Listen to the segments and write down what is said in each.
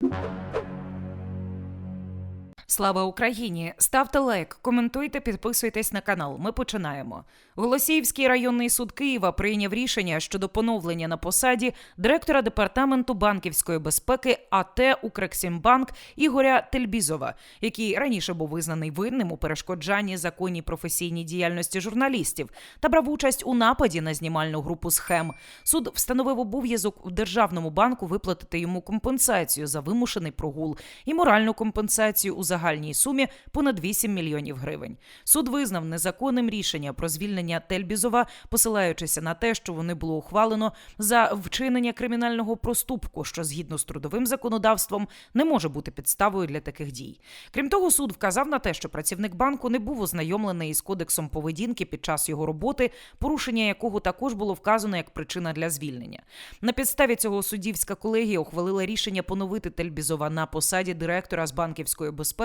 you Слава Україні! Ставте лайк, коментуйте, підписуйтесь на канал. Ми починаємо. Голосіївський районний суд Києва прийняв рішення щодо поновлення на посаді директора департаменту банківської безпеки АТ Укрексімбанк Ігоря Тельбізова, який раніше був визнаний винним у перешкоджанні законній професійній діяльності журналістів та брав участь у нападі на знімальну групу схем. Суд встановив обов'язок в державному банку виплатити йому компенсацію за вимушений прогул і моральну компенсацію у загальній сумі понад 8 мільйонів гривень. Суд визнав незаконним рішення про звільнення Тельбізова, посилаючися на те, що вони було ухвалено за вчинення кримінального проступку, що згідно з трудовим законодавством не може бути підставою для таких дій. Крім того, суд вказав на те, що працівник банку не був ознайомлений із кодексом поведінки під час його роботи, порушення якого також було вказано як причина для звільнення. На підставі цього суддівська колегія ухвалила рішення поновити Тельбізова на посаді директора з банківської безпеки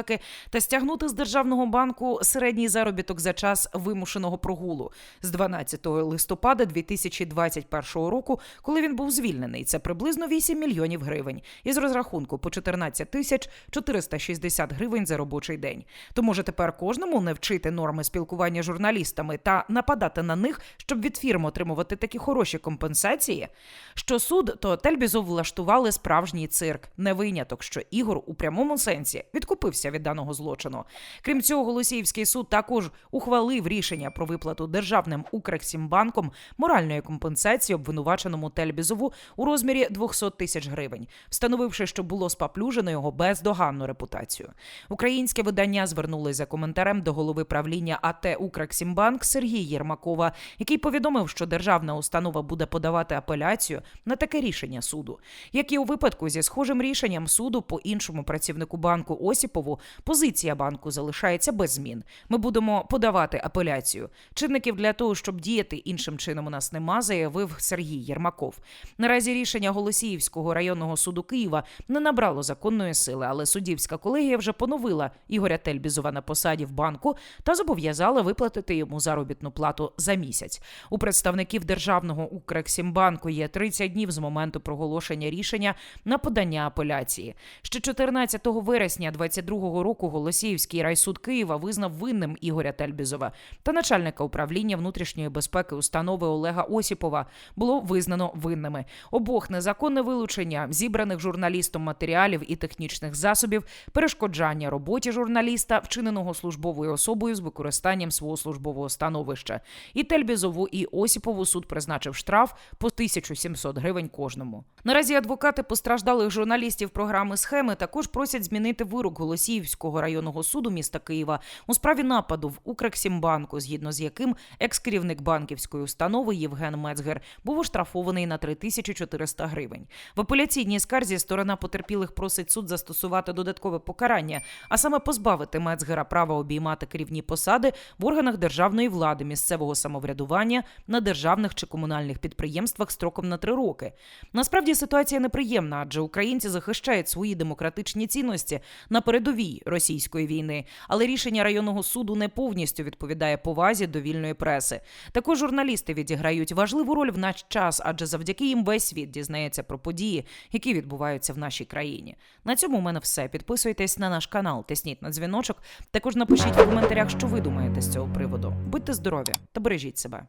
та стягнути з державного банку середній заробіток за час вимушеного прогулу з 12 листопада 2021 року, коли він був звільнений. Це приблизно 8 мільйонів гривень із розрахунку по 14 тисяч 460 гривень за робочий день. То може тепер кожному не вчити норми спілкування з журналістами та нападати на них, щоб від фірм отримувати такі хороші компенсації. Що суд, то Тельбізов влаштували справжній цирк, не виняток, що Ігор у прямому сенсі відкупився від даного злочину. Крім цього, Голосіївський суд також ухвалив рішення про виплату державним Укрексімбанком моральної компенсації обвинуваченому Тельбізову у розмірі 200 тисяч гривень, встановивши, що було спаплюжено його бездоганну репутацію. Українське видання звернулося за коментарем до голови правління АТ Укрексімбанк Сергія Єрмакова, який повідомив, що державна установа буде подавати апеляцію на таке рішення суду. Як і у випадку зі схожим рішенням суду по іншому працівнику банку Осіпову, позиція банку залишається без змін. Ми будемо подавати апеляцію. Чинників для того, щоб діяти іншим чином, у нас нема, заявив Сергій Єрмаков. Наразі рішення Голосіївського районного суду Києва не набрало законної сили, але суддівська колегія вже поновила Ігоря Тельбізова на посаді в банку та зобов'язала виплатити йому заробітну плату за місяць. У представників державного Укрексімбанку є 30 днів з моменту проголошення рішення на подання апеляції. Ще 14 вересня 22 року Голосіївський райсуд Києва визнав винним Ігоря Тельбізова та начальника управління внутрішньої безпеки установи Олега Осіпова було визнано винними. Обох незаконне вилучення зібраних журналістом матеріалів і технічних засобів, перешкоджання роботі журналіста, вчиненого службовою особою з використанням свого службового становища. І Тельбізову і Осіпову суд призначив штраф по 1700 гривень кожному. Наразі адвокати постраждалих журналістів програми схеми також просять змінити вирок Голосіївського районного суду міста Києва у справі нападу в Укрексімбанку, згідно з яким екс-керівник банківської установи Євген Мецгер був оштрафований на 3400 гривень. В апеляційній скарзі сторона потерпілих просить суд застосувати додаткове покарання, а саме позбавити Мецгера права обіймати керівні посади в органах державної влади, місцевого самоврядування на державних чи комунальних підприємствах строком на три роки. Насправді ситуація неприємна, адже українці захищають свої демократичні цінності на передовій російської війни, але рішення районного суду не повністю відповідає повазі до вільної преси. Також журналісти відіграють важливу роль в наш час, адже завдяки їм весь світ дізнається про події, які відбуваються в нашій країні. На цьому у мене все. Підписуйтесь на наш канал, тисніть на дзвіночок. Також напишіть в коментарях, що ви думаєте з цього приводу. Будьте здорові та бережіть себе.